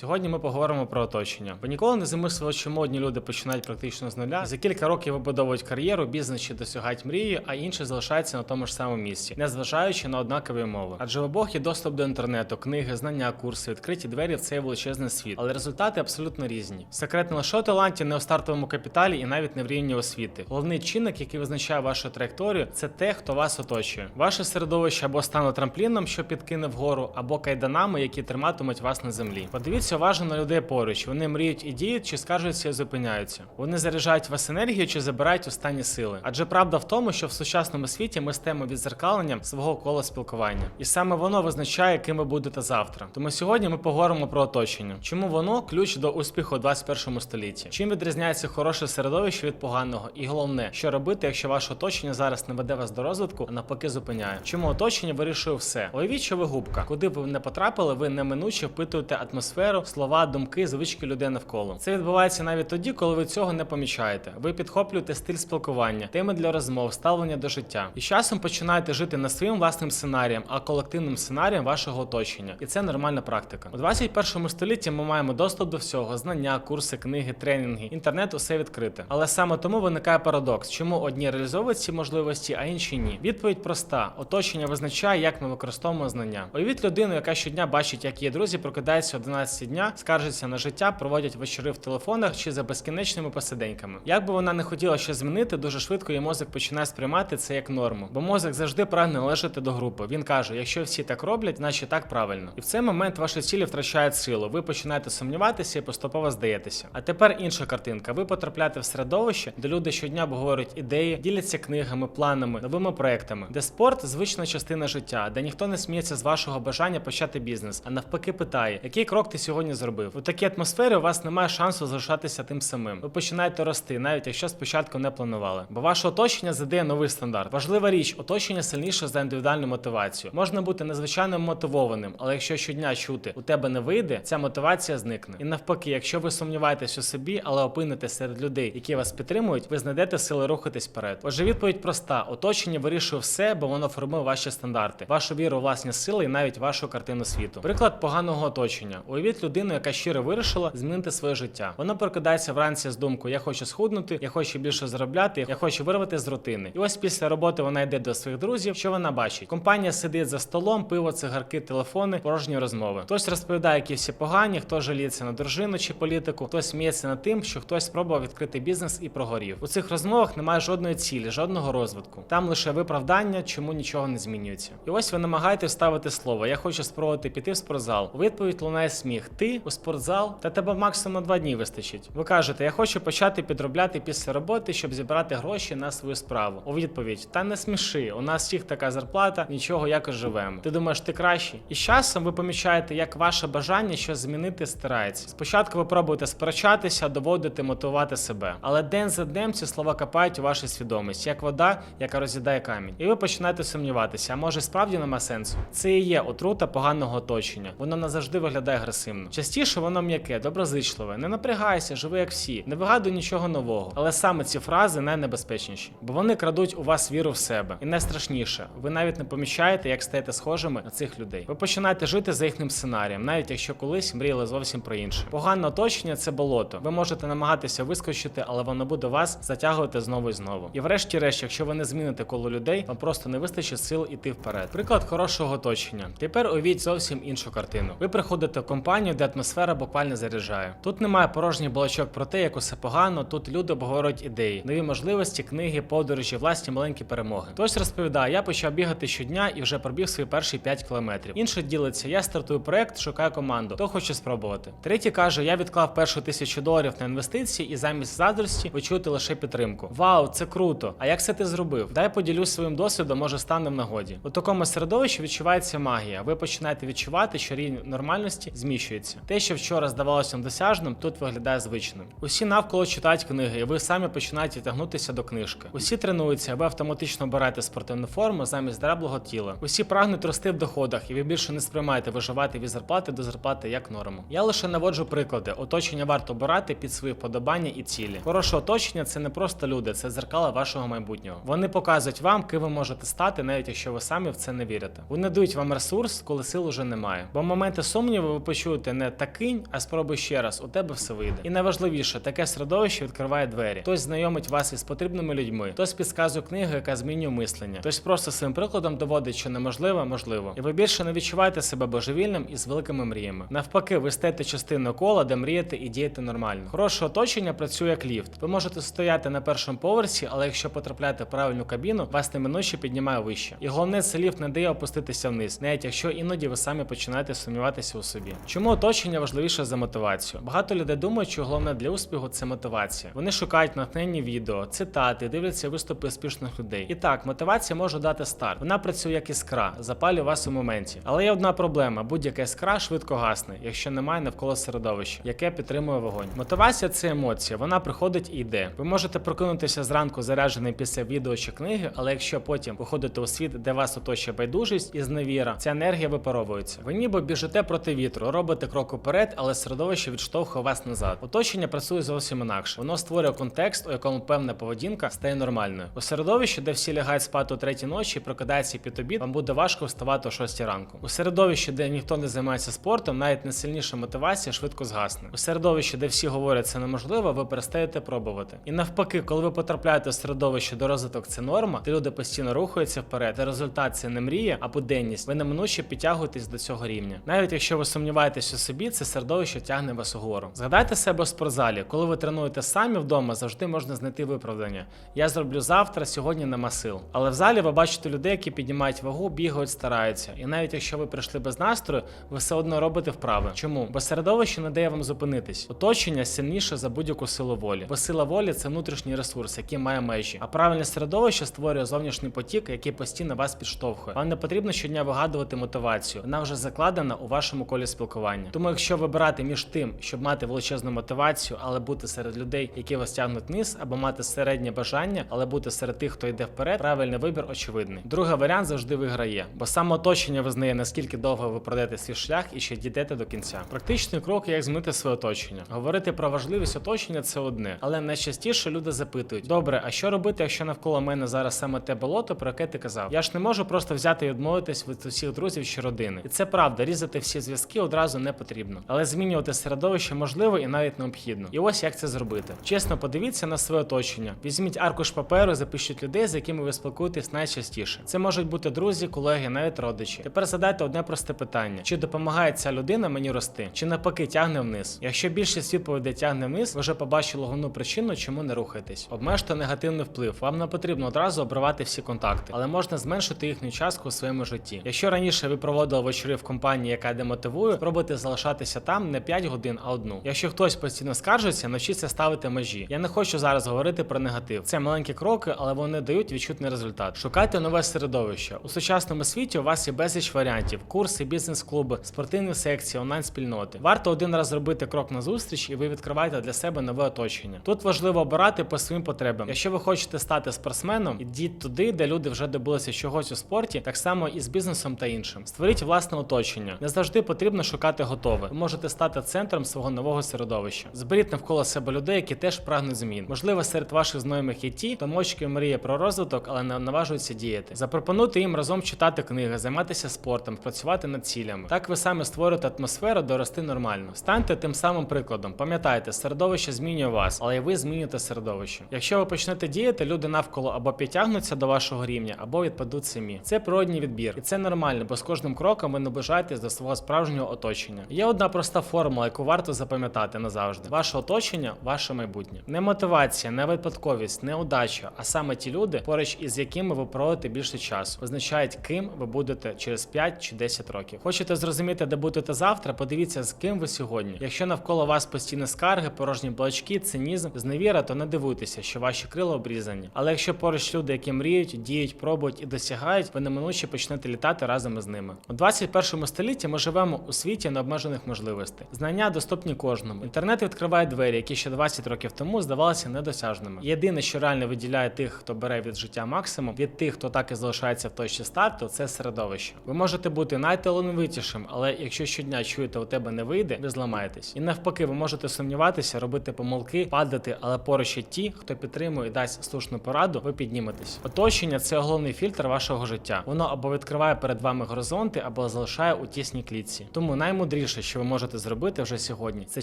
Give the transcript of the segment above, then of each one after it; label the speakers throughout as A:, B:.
A: Сьогодні ми поговоримо про оточення. Ви ніколи не замислювали, чому одні люди починають практично з нуля. За кілька років вибудовують кар'єру, бізнес чи досягають мрії, а інші залишаються на тому ж самому місці, незважаючи на однакові умови. Адже в обох є доступ до інтернету, книги, знання, курси, відкриті двері в цей величезний світ. Але результати абсолютно різні. Секрет не лише у таланті, не у стартовому капіталі і навіть не в рівні освіти. Головний чинник, який визначає вашу траєкторію, це те, хто вас оточує. Ваше середовище або стане трампліном, що підкине вгору, або кайданами, які триматимуть вас на землі. Подивіться уважно на людей поруч. Вони мріють і діють, чи скаржуються і зупиняються. Вони заряджають вас енергію чи забирають останні сили. Адже правда в тому, що в сучасному світі ми стаємо відзеркаленням свого кола спілкування, і саме воно визначає, ким ви будете завтра. Тому сьогодні ми поговоримо про оточення. Чому воно ключ до успіху у 21 столітті? Чим відрізняється хороше середовище від поганого? І головне, що робити, якщо ваше оточення зараз не веде вас до розвитку, а навпаки зупиняє. Чому оточення вирішує все? Уявіть, що ви губка. Куди б ви не потрапили, ви неминуче впитуєте атмосферу, слова, думки, звички людей навколо. Це відбувається навіть тоді, коли ви цього не помічаєте. Ви підхоплюєте стиль спілкування, теми для розмов, ставлення до життя. І з часом починаєте жити не своїм власним сценарієм, а колективним сценарієм вашого оточення. І це нормальна практика. У 21 столітті ми маємо доступ до всього: знання, курси, книги, тренінги, інтернет, усе відкрите. Але саме тому виникає парадокс, чому одні реалізовують ці можливості, а інші ні. Відповідь проста: оточення визначає, як ми використовуємо знання. Уявіть людину, яка щодня бачить, як її друзі прокидаються о 11 дня, скаржаться на життя, проводять вечори в телефонах чи за безкінечними посиденьками. Як би вона не хотіла щось змінити, дуже швидко її мозок починає сприймати це як норму. Бо мозок завжди прагне належати до групи. Він каже: якщо всі так роблять, значить так правильно. І в цей момент ваші цілі втрачають силу. Ви починаєте сумніватися і поступово здаєтеся. А тепер інша картинка. Ви потрапляєте в середовище, де люди щодня обговорюють ідеї, діляться книгами, планами, новими проектами, де спорт звична частина життя, де ніхто не сміється з вашого бажання почати бізнес, а навпаки питає, який крок ти сьогодні зробив. У такій атмосфері у вас немає шансу залишатися тим самим. Ви починаєте рости, навіть якщо спочатку не планували. Бо ваше оточення задає новий стандарт. Важлива річ, оточення сильніше за індивідуальну мотивацію. Можна бути надзвичайно мотивованим, але якщо щодня чути у тебе не вийде, ця мотивація зникне. І навпаки, якщо ви сумніваєтесь у собі, але опинитесь серед людей, які вас підтримують, ви знайдете сили рухатись вперед. Отже, відповідь проста: оточення вирішує все, бо воно формує ваші стандарти, вашу віру у власні сили і навіть вашу картину світу. Приклад поганого оточення. Уявіть людину, яка щиро вирішила змінити своє життя. Вона прокидається вранці з думкою: я хочу схуднути, я хочу більше заробляти, я хочу вирвати з рутини. І ось після роботи вона йде до своїх друзів. Що вона бачить? Компанія сидить за столом, пиво, цигарки, телефони, порожні розмови. Хтось розповідає, які всі погані, хто жаліється на дружину чи політику, хтось сміється над тим, що хтось спробував відкрити бізнес і прогорів. У цих розмовах немає жодної цілі, жодного розвитку. Там лише виправдання, чому нічого не змінюється. І ось ви намагаєтесь ставити слово. Я хочу спробувати піти в спортзал. У відповідь лунає сміх. Ти у спортзал, та тебе максимум на два дні вистачить. Ви кажете, я хочу почати підробляти після роботи, щоб зібрати гроші на свою справу. У відповідь: Та не сміши, у нас всіх така зарплата, нічого якось живемо. Ти думаєш, ти кращий? І з часом ви помічаєте, як ваше бажання щось змінити стирається. Спочатку ви пробуєте сперечатися, доводити, мотивувати себе. Але день за днем ці слова капають у вашу свідомість, як вода, яка роз'їдає камінь. І ви починаєте сумніватися, а може справді нема сенсу. Це і є отрута поганого оточення. Воно назавжди виглядає агресивно. Частіше воно м'яке, доброзичливе. Не напрягайся, живи як всі, не вигадуй нічого нового. Але саме ці фрази найнебезпечніші, бо вони крадуть у вас віру в себе. І найстрашніше, ви навіть не помічаєте, як стаєте схожими на цих людей. Ви починаєте жити за їхнім сценарієм, навіть якщо колись мріяли зовсім про інше. Погане оточення це болото. Ви можете намагатися вискочити, але воно буде вас затягувати знову і знову. І врешті-решт, якщо ви не зміните коло людей, вам просто не вистачить сил іти вперед. Приклад хорошого оточення. Тепер уявіть зовсім іншу картину. Ви приходите в компанію, де атмосфера буквально заряджає. Тут немає порожніх балачок про те, як усе погано. Тут люди обговорюють ідеї, нові можливості, книги, подорожі, власні маленькі перемоги. Хтось розповідає, я почав бігати щодня і вже пробіг свої перші 5 кілометрів. Інший ділиться, я стартую проект, шукаю команду. Хто хоче спробувати. Третій каже, я відклав першу тисячу доларів на інвестиції і замість заздрості чуєте лише підтримку. Вау, це круто! А як це ти зробив? Дай поділюсь своїм досвідом, може стане в нагоді. У такому середовищі відчувається магія. Ви починаєте відчувати, що рівень нормальності зміщується. Те, що вчора здавалося вам досяжним, тут виглядає звичним. Усі навколо читають книги, і ви самі починаєте тягнутися до книжки. Усі тренуються, ви автоматично обираєте спортивну форму замість драблого тіла. Усі прагнуть рости в доходах, і ви більше не сприймаєте виживати від зарплати до зарплати як норму. Я лише наводжу приклади. Оточення варто обирати під свої вподобання і цілі. Хороше оточення це не просто люди, це зеркала вашого майбутнього. Вони показують вам, ким ви можете стати, навіть якщо ви самі в це не вірите. Вони дають вам ресурс, коли сил уже немає. Бо моменти сумніву ви почуєте, бути не та а спробуй ще раз, у тебе все вийде. І найважливіше, таке середовище відкриває двері. Хтось знайомить вас із потрібними людьми, хтось підказує книгу, яка змінює мислення. Хтось просто своїм прикладом доводить, що неможливе, можливо. І ви більше не відчуваєте себе божевільним і з великими мріями. Навпаки, ви стаєте частиною кола, де мріяти і діяти нормально. Хороше оточення працює як ліфт. Ви можете стояти на першому поверсі, але якщо потрапляєте в правильну кабіну, вас неминуче піднімає вище. І головне, це ліфт не дає опуститися вниз, навіть якщо іноді ви самі починаєте сумніватися у собі. Чому оточення важливіше за мотивацію? Багато людей думають, що головне для успіху це мотивація. Вони шукають натхненні відео, цитати, дивляться виступи успішних людей. І так, мотивація може дати старт. Вона працює як іскра, запалює вас у моменті. Але є одна проблема: будь-яка іскра швидко гасне, якщо немає навколо середовища, яке підтримує вогонь. Мотивація це емоція, вона приходить і йде. Ви можете прокинутися зранку заряджений після відео чи книги, але якщо потім виходите у світ, де вас оточує байдужість і зневіра, ця енергія випаровується. Ви ніби біжите проти вітру, робите крок уперед, але середовище відштовхує вас назад. Оточення працює зовсім інакше. Воно створює контекст, у якому певна поведінка стає нормальною. У середовищі, де всі лягають спати о третій ночі і прокидається під обід, вам буде важко вставати о 6 ранку. У середовищі, де ніхто не займається спортом, навіть найсильніша мотивація швидко згасне. У середовищі, де всі говорять це неможливо, ви перестаєте пробувати. І навпаки, коли ви потрапляєте в середовище, де розвиток це норма, де люди постійно рухаються вперед, де результат це не мрія, а буденність, ви неминуче підтягуєтесь до цього рівня. Навіть якщо ви сумніваєтесь у собі, це середовище тягне вас угору. Згадайте себе у спортзалі, коли ви тренуєте самі вдома, завжди можна знайти виправдання. Я зроблю завтра, сьогодні нема сил. Але в залі ви бачите людей, які піднімають вагу, бігають, стараються. І навіть якщо ви прийшли без настрою, ви все одно робите вправи. Чому? Бо середовище не дає вам зупинитись. Оточення сильніше за будь-яку силу волі. Бо сила волі це внутрішній ресурс, який має межі. А правильне середовище створює зовнішній потік, який постійно вас підштовхує. Вам не потрібно щодня вигадувати мотивацію. Вона вже закладена у вашому колі спілкування. Тому, якщо вибирати між тим, щоб мати величезну мотивацію, але бути серед людей, які вас тягнуть вниз, або мати середнє бажання, але бути серед тих, хто йде вперед, правильний вибір очевидний. Другий варіант завжди виграє, бо саме оточення визнає, наскільки довго ви пройдете свій шлях і ще дійдете до кінця. Практичний крок, як змити своє оточення. Говорити про важливість оточення це одне, але найчастіше люди запитують: добре, а що робити, якщо навколо мене зараз саме те болото, про яке ти казав? Я ж не можу просто взяти і відмовитись від усіх друзів чи родини. І це правда, різати всі зв'язки одразу не потрібно. Але змінювати середовище можливо і навіть необхідно. І ось як це зробити. Чесно, подивіться на своє оточення. Візьміть аркуш паперу, запишіть людей, з якими ви спілкуєтесь найчастіше. Це можуть бути друзі, колеги, навіть родичі. Тепер задайте одне просте питання: чи допомагає ця людина мені рости, чи навпаки тягне вниз? Якщо більшість відповідей тягне вниз, ви вже побачили головну причину, чому не рухаєтесь. Обмежте негативний вплив. Вам не потрібно одразу обривати всі контакти, але можна зменшити їхню частку у своєму житті. Якщо раніше ви проводили вечори в компанії, яка демотивує, спробуйте залишатися там не 5 годин, а одну. Якщо хтось постійно скаржиться, навчіться ставити межі. Я не хочу зараз говорити про негатив. Це маленькі кроки, але вони дають відчутний результат. Шукайте нове середовище. У сучасному світі у вас є безліч варіантів: курси, бізнес-клуби, спортивні секції, онлайн-спільноти. Варто один раз зробити крок назустріч, і ви відкриваєте для себе нове оточення. Тут важливо обирати по своїм потребам. Якщо ви хочете стати спортсменом, ідіть туди, де люди вже добилися чогось у спорті, так само і з бізнесом та іншим. Створіть власне оточення. Не завжди потрібно шукати готове. Ви можете стати центром свого нового середовища. Зберіть навколо себе людей, які теж прагнуть змін. Можливо, серед ваших знайомих є ті, хто мочки мріє про розвиток, але не наважується діяти. Запропонуйте їм разом читати книги, займатися спортом, працювати над цілями. Так ви саме створюєте атмосферу, де рости нормально. Станьте тим самим прикладом. Пам'ятайте, середовище змінює вас, але і ви змінюєте середовище. Якщо ви почнете діяти, люди навколо або підтягнуться до вашого рівня, або відпадуть самі. Це природній відбір, і це нормально, бо з кожним кроком ви наближаєтесь до свого справжнього оточення. Є одна проста формула, яку варто запам'ятати назавжди: ваше оточення, ваше майбутнє. Не мотивація, не випадковість, не удача, а саме ті люди, поруч із якими ви проводите більше часу, визначають, ким ви будете через 5 чи 10 років. Хочете зрозуміти, де будете завтра? Подивіться, з ким ви сьогодні. Якщо навколо вас постійні скарги, порожні балачки, цинізм, зневіра, то не дивуйтеся, що ваші крила обрізані. Але якщо поруч люди, які мріють, діють, пробують і досягають, ви неминуче почнете літати разом із ними. У 21 столітті ми живемо у світі необмежених можливостей. Знання доступні кожному. Інтернет відкриває двері, які ще 20 років тому здавалися недосяжними. Єдине, що реально виділяє тих, хто бере від життя максимум, від тих, хто так і залишається в точці старту, це середовище. Ви можете бути найталановитішим, але якщо щодня чуєте, у тебе не вийде, ви зламаєтесь. І навпаки, ви можете сумніватися, робити помилки, падати, але поруч є ті, хто підтримує і дасть слушну пораду, ви підніметесь. Оточення це головний фільтр вашого життя. Воно або відкриває перед вами горизонти, або залишає у тісній клітці. Тому Наймудріше, що ви можете зробити вже сьогодні, це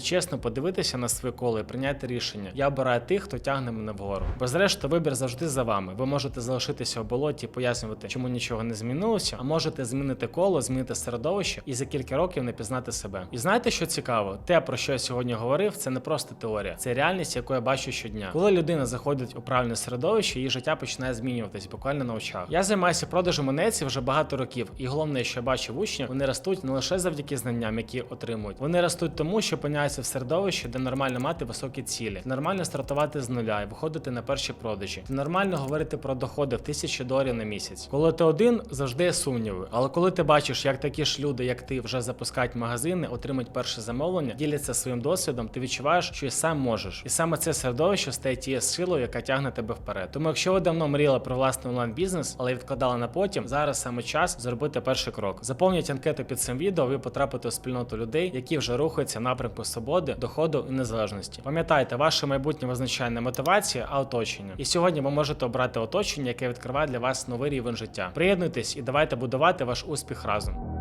A: чесно подивитися на своє коло і прийняти рішення. Я обираю тих, хто тягне мене вгору. Бо зрештою вибір завжди за вами. Ви можете залишитися в болоті, пояснювати, чому нічого не змінилося, а можете змінити коло, змінити середовище і за кілька років не пізнати себе. І знаєте, що цікаво? Те, про що я сьогодні говорив, це не просто теорія, це реальність, яку я бачу щодня. Коли людина заходить у правильне середовище, її життя починає змінюватись буквально на очах. Я займаюся продажем монетів вже багато років, і головне, що я бачу в учнях, вони ростуть не лише завдяки знанням, які отримують. Вони ростуть тому, що опиняються в середовищі, де нормально мати високі цілі, нормально стартувати з нуля і виходити на перші продажі. Нормально говорити про доходи в тисячі доларів на місяць. Коли ти один, завжди є сумніви. Але коли ти бачиш, як такі ж люди, як ти, вже запускають магазини, отримують перше замовлення, діляться своїм досвідом, ти відчуваєш, що і сам можеш. І саме це середовище стає тією силою, яка тягне тебе вперед. Тому, якщо ви давно мріяли про власний онлайн-бізнес, але відкладали на потім, зараз саме час зробити перший крок. Заповніть анкету під цим відео, ви потрапите у спільноту людей, які вже рухаються напрямку свободи, доходу і незалежності. Пам'ятайте, ваше майбутнє визначає не мотивація, а оточення. І сьогодні ви можете обрати оточення, яке відкриває для вас новий рівень життя. Приєднуйтесь і давайте будувати ваш успіх разом.